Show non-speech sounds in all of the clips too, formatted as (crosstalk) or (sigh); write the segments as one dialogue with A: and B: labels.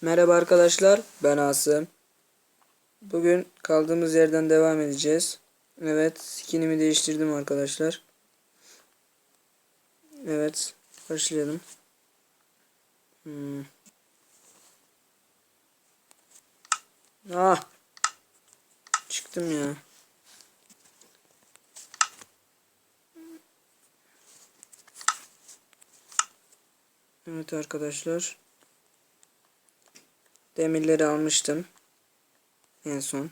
A: Merhaba arkadaşlar, ben Asım. Bugün kaldığımız yerden devam edeceğiz. Evet, skinimi değiştirdim arkadaşlar. Evet, başlayalım. Hmm. Ah! Çıktım ya. Evet arkadaşlar. Demirleri almıştım. En son.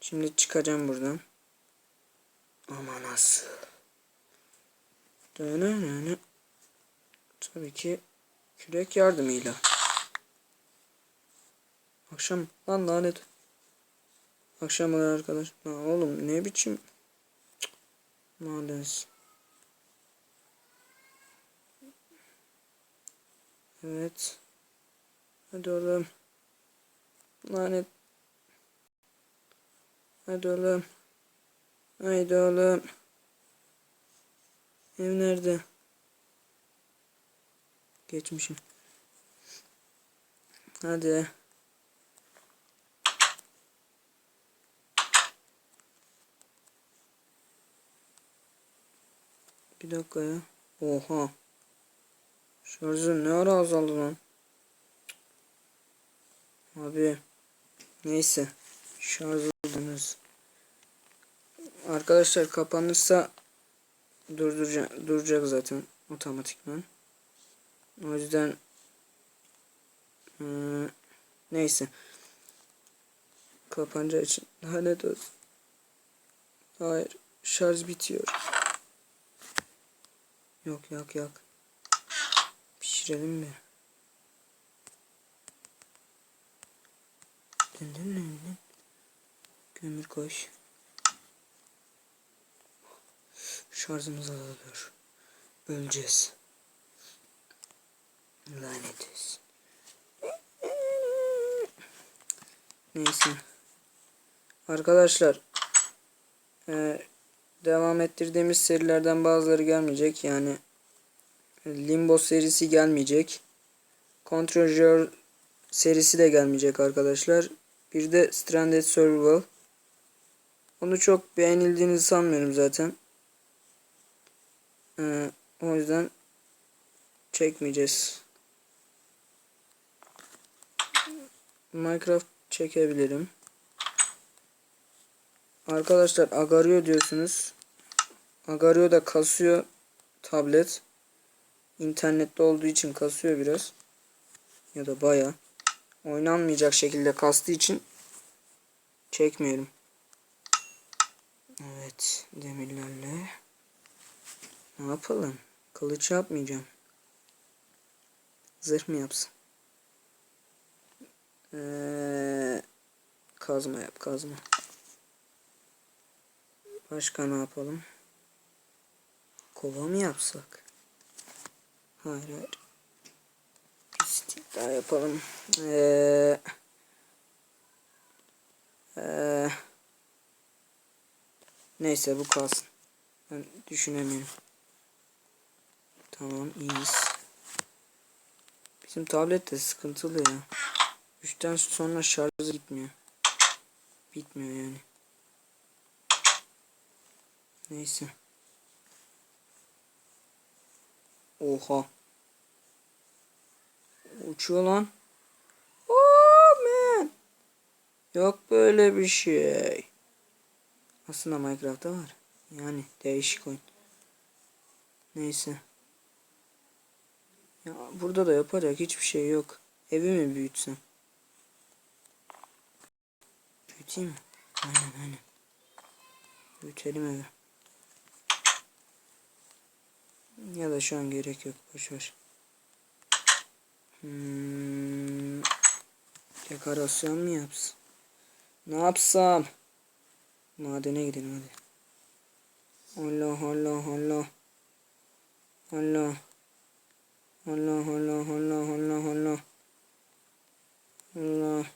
A: Şimdi çıkacağım buradan. Ama nasıl? Dönönönö. Tabii ki kürek yardımıyla. Akşam lan lanet. Akşam oluyor arkadaş. Lan oğlum ne biçim madensin. Evet. Hadi oğlum. Lanet. Hadi oğlum. Haydi oğlum. Ev nerede? Geçmişim. Hadi. Bir dakika ya. Oha. Şarjım ne ara azaldı lan? Abi. Neyse. Şarj oldunuz. Arkadaşlar kapanırsa durduracak, duracak zaten otomatikman. O yüzden hmm, neyse. Kapanacağı için lanet olsun. Hayır. Şarj bitiyor. Yok yok yok. Pişirelim mi? Kömür koş. Şarjımız azalıyor. Öleceğiz. Lanet olsun. Neyse. Arkadaşlar. eee, devam ettirdiğimiz serilerden bazıları gelmeyecek. Yani Limbo serisi gelmeyecek. Control serisi de gelmeyecek arkadaşlar. Bir de Stranded Survival. Onu çok beğenildiğini sanmıyorum zaten. Ee, o yüzden çekmeyeceğiz. Minecraft çekebilirim. Arkadaşlar Agario diyorsunuz. Agario da kasıyor tablet. İnternette olduğu için kasıyor biraz. Ya da baya. Oynanmayacak şekilde kastığı için çekmiyorum. Evet. Demirlerle. Ne yapalım? Kılıç yapmayacağım. Zırh mı yapsın? Ee, kazma yap kazma. Başka ne yapalım? Kova mı yapsak? Hayır hayır. Daha yapalım. Ee, ee, neyse bu kalsın. Ben düşünemiyorum. Tamam iyiyiz. Bizim tablet de sıkıntılı ya. Üçten sonra şarjı gitmiyor. Bitmiyor yani. Neyse. Oha. Uçuyor lan. Oh man. Yok böyle bir şey. Aslında Minecraft'ta var. Yani değişik oyun. Neyse. Ya burada da yapacak hiçbir şey yok. Evi mi büyütsem? Büyüteyim mi? Aynen aynen. Büyütelim evi. Ya da şu an gerek yok. Boşver. Hmm, dekorasyon mu yapsın? Ne yapsam? Madene gidelim hadi. Allah Allah Allah. Allah. Allah Allah Allah Allah Allah. Allah.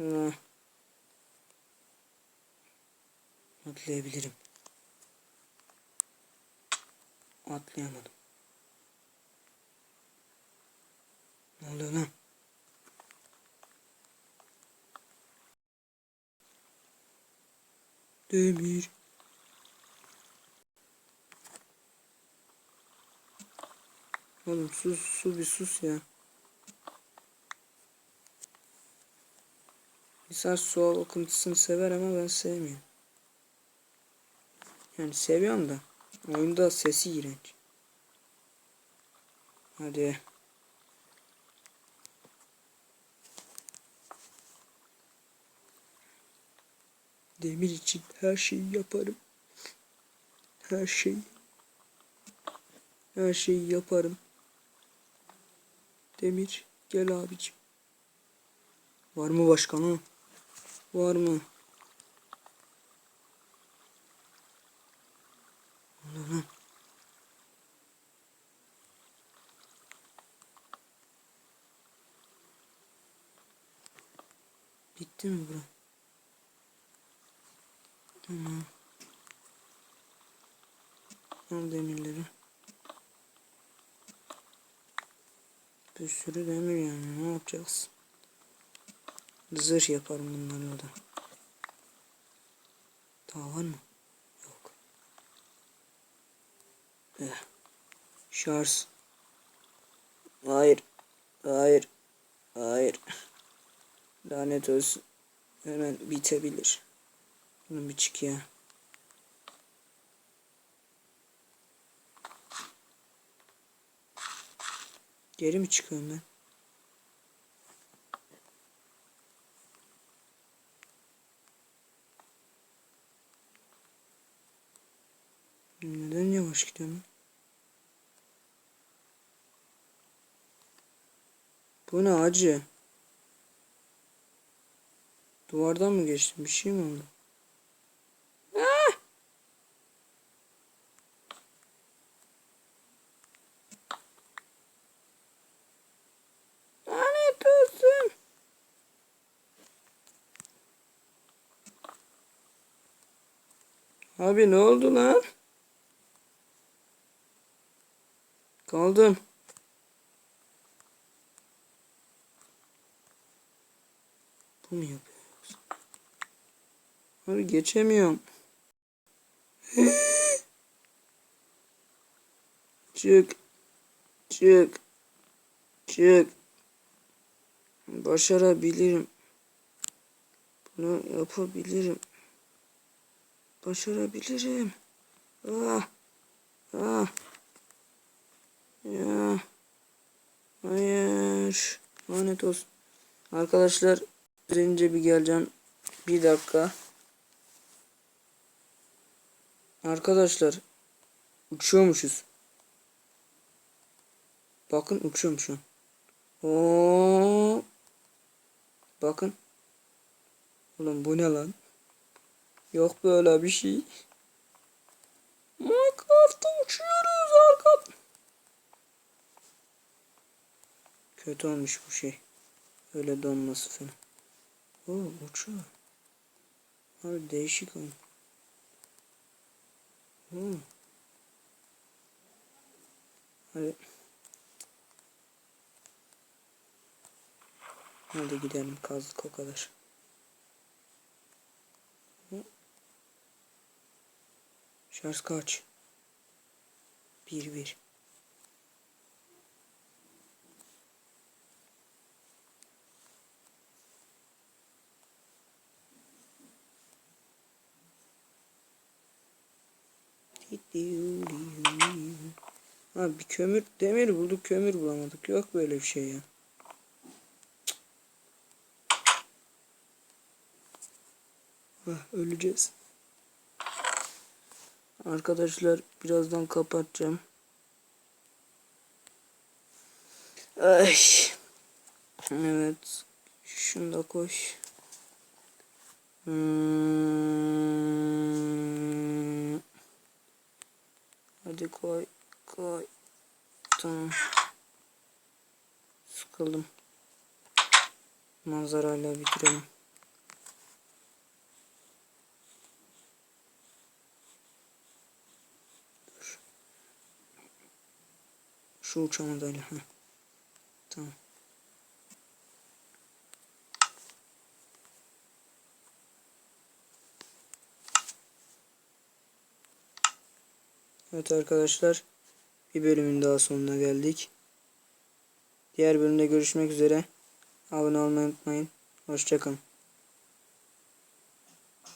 A: Allah. Atlayabilirim. Atlayamadım. Ne oluyor lan? Demir. Oğlum sus su bir sus ya. İnsan su akıntısını sever ama ben sevmiyorum. Yani seviyorum da oyunda sesi iğrenç. Hadi. Demir için her şeyi yaparım. Her şeyi. Her şeyi yaparım. Demir gel abicim. Var mı başkan o? Var mı? Allah'ım. Bitti mi bura? Tamam. Demirleri. Bir sürü demir yani ne yapacağız? Zırh yaparım bunları orada. Daha var mı? Yok. Eh. Şarj. Hayır. Hayır. Hayır. Lanet olsun. Hemen bitebilir. Bunun bir çık. Geri mi çıkıyorum ben? Neden yavaş gidiyorum? Bu ne acı? Duvardan mı geçtim? Bir şey mi oldu? Ah! Lanet olsun. Abi ne oldu lan? Kaldım. Bu mu yapıyor yoksa? Abi geçemiyorum. (gasps) çık. Çık. Çık. Başarabilirim. Bunu yapabilirim. Başarabilirim. Ah. Ah. Ya. Hayır. Lanet olsun. Arkadaşlar önce bir geleceğim. Bir dakika. Arkadaşlar uçuyormuşuz. Bakın uçuyorum şu an. Oo. Bakın. Oğlum bu ne lan? Yok böyle bir şey. Minecraft'ta uçuyoruz arka. Kötü olmuş bu şey. Öyle donması falan. Oo uçuyor. Abi değişik oyun. Oo. Hadi. Hadi gidelim kazdık o kadar. Şarj kaç? Bir bir. Abi bir kömür demir bulduk kömür bulamadık. Yok böyle bir şey ya. Ah, öleceğiz. Arkadaşlar birazdan kapatacağım. Ay. Evet. Şunu da koş. Hmm. Hadi koy. Koy. Tamam. Sıkıldım. Manzarayla bitirelim. Şu uçağımı böyle. Heh. Tamam. Evet arkadaşlar. Bir bölümün daha sonuna geldik. Diğer bölümde görüşmek üzere. Abone olmayı unutmayın. Hoşçakalın.